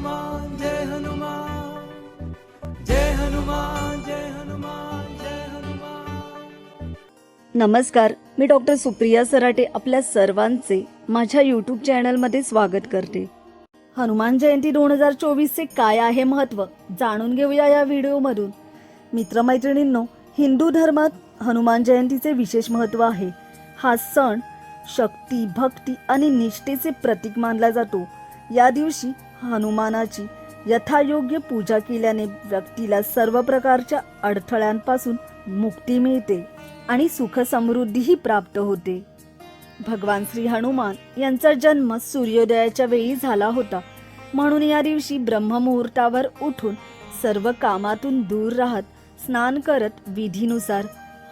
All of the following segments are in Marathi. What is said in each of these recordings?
हनुमान जय हनुमान जय हनुमान जय हनुमान जय हनुमान. नमस्कार मी डॉक्टर सुप्रिया सराटे आपल्या सर्वांचे माझ्या यूट्यूब चॅनलमध्ये स्वागत करते. हनुमान जयंती दोन हजार चोवीसचे काय आहे महत्त्व जाणून घेऊया या व्हिडिओमधून. मित्रमैत्रिणींनो हिंदू धर्मात हनुमान जयंतीचे विशेष महत्त्व आहे. हा सण शक्ती भक्ती आणि निष्ठेचे प्रतीक मानला जातो. या दिवशी हनुमानाची यथायोग्य पूजा केल्याने व्यक्तीला सर्व प्रकारच्या अडथळ्यांपासून मुक्ती मिळते आणि सुखसमृद्धीही प्राप्त होते. भगवान श्री हनुमान यांचा जन्म सूर्योदयाच्या वेळी झाला होता. म्हणून या दिवशी ब्रह्ममुहूर्तावर उठून सर्व कामातून दूर राहत स्नान करत विधीनुसार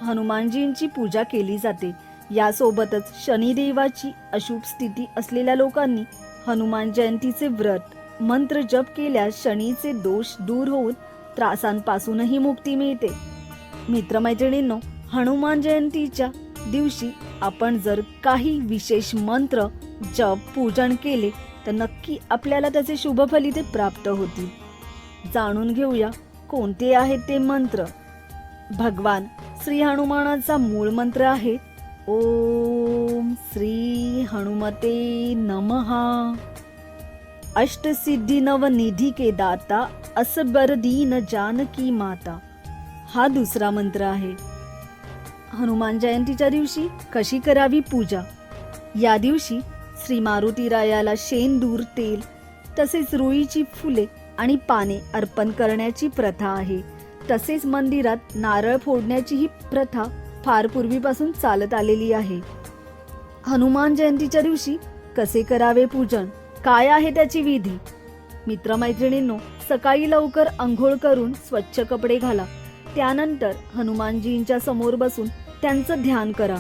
हनुमानजींची पूजा केली जाते. यासोबतच शनिदेवाची अशुभ स्थिती असलेल्या लोकांनी हनुमान जयंतीचे व्रत मंत्र जप केल्यास शनीचे दोष दूर होऊन त्रासांपासूनही मुक्ती मिळते. मित्रमैत्रिणींनो हनुमान जयंतीच्या दिवशी आपण जर काही विशेष मंत्र जप पूजन केले तर नक्की आपल्याला त्याचे शुभ फलिते प्राप्त होतील. जाणून घेऊया कोणते आहेत ते मंत्र. भगवान श्री हनुमानाचा मूळ मंत्र आहे ओम श्री हनुमते नमहा अष्टसिद्धी नवनिधी के दाता असबर दीन जानकी माता. हा दुसरा मंत्र आहे. हनुमान जयंतीच्या दिवशी कशी करावी पूजा? या दिवशी श्री मारुतीरायाला शेंदूर तेल तसेच रुईची फुले आणि पाने अर्पण करण्याची प्रथा आहे. तसेच मंदिरात नारळ फोडण्याची ही प्रथा फार पूर्वीपासून चालत आलेली आहे. हनुमान जयंतीच्या दिवशी कसे करावे पूजन? काय आहे त्याची विधी? मित्रमैत्रिणींनो सकाळी लवकर आंघोळ करून स्वच्छ कपडे घाला. त्यानंतर हनुमानजींच्या समोर बसून त्यांचं ध्यान करा.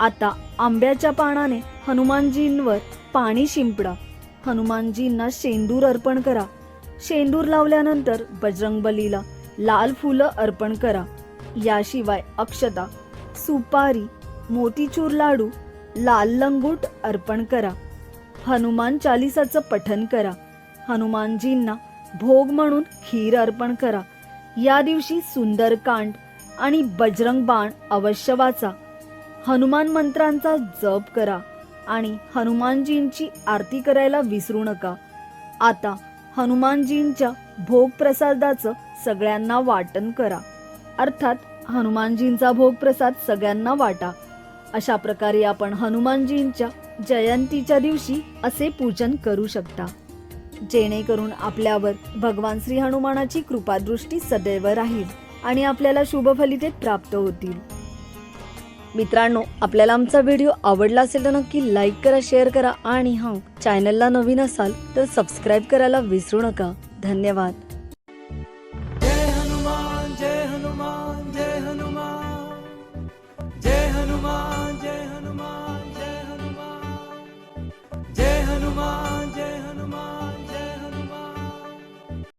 आता आंब्याच्या पानाने हनुमानजींवर पाणी शिंपडा. हनुमानजींना शेंदूर अर्पण करा. शेंदूर लावल्यानंतर बजरंगबलीला लाल फुलं अर्पण करा. याशिवाय अक्षता सुपारी मोतीचूर लाडू लाल लंगूट अर्पण करा. हनुमान चालिसाचं पठन करा. हनुमानजींना भोग म्हणून खीर अर्पण करा. या दिवशी सुंदरकांड आणि बजरंग बाण अवश्य वाचा. हनुमान मंत्रांचा जप करा आणि हनुमानजींची आरती करायला विसरू नका. आता हनुमानजींच्या भोग प्रसादाचं सगळ्यांना वाटण करा. अर्थात हनुमानजींचा भोग प्रसाद सगळ्यांना वाटा. अशा प्रकारे आपण हनुमानजींच्या जयंतीच्या दिवशी असे पूजन करू शकता. जेणेकरून आपल्यावर भगवान श्री हनुमानाची कृपादृष्टी सदैव राहील आणि आपल्याला शुभ फलिते प्राप्त होतील. मित्रांनो आपल्याला आमचा व्हिडिओ आवडला असेल तर नक्की लाईक करा शेअर करा आणि हां चॅनलला नवीन असाल तर सबस्क्राईब करायला विसरू नका. धन्यवाद.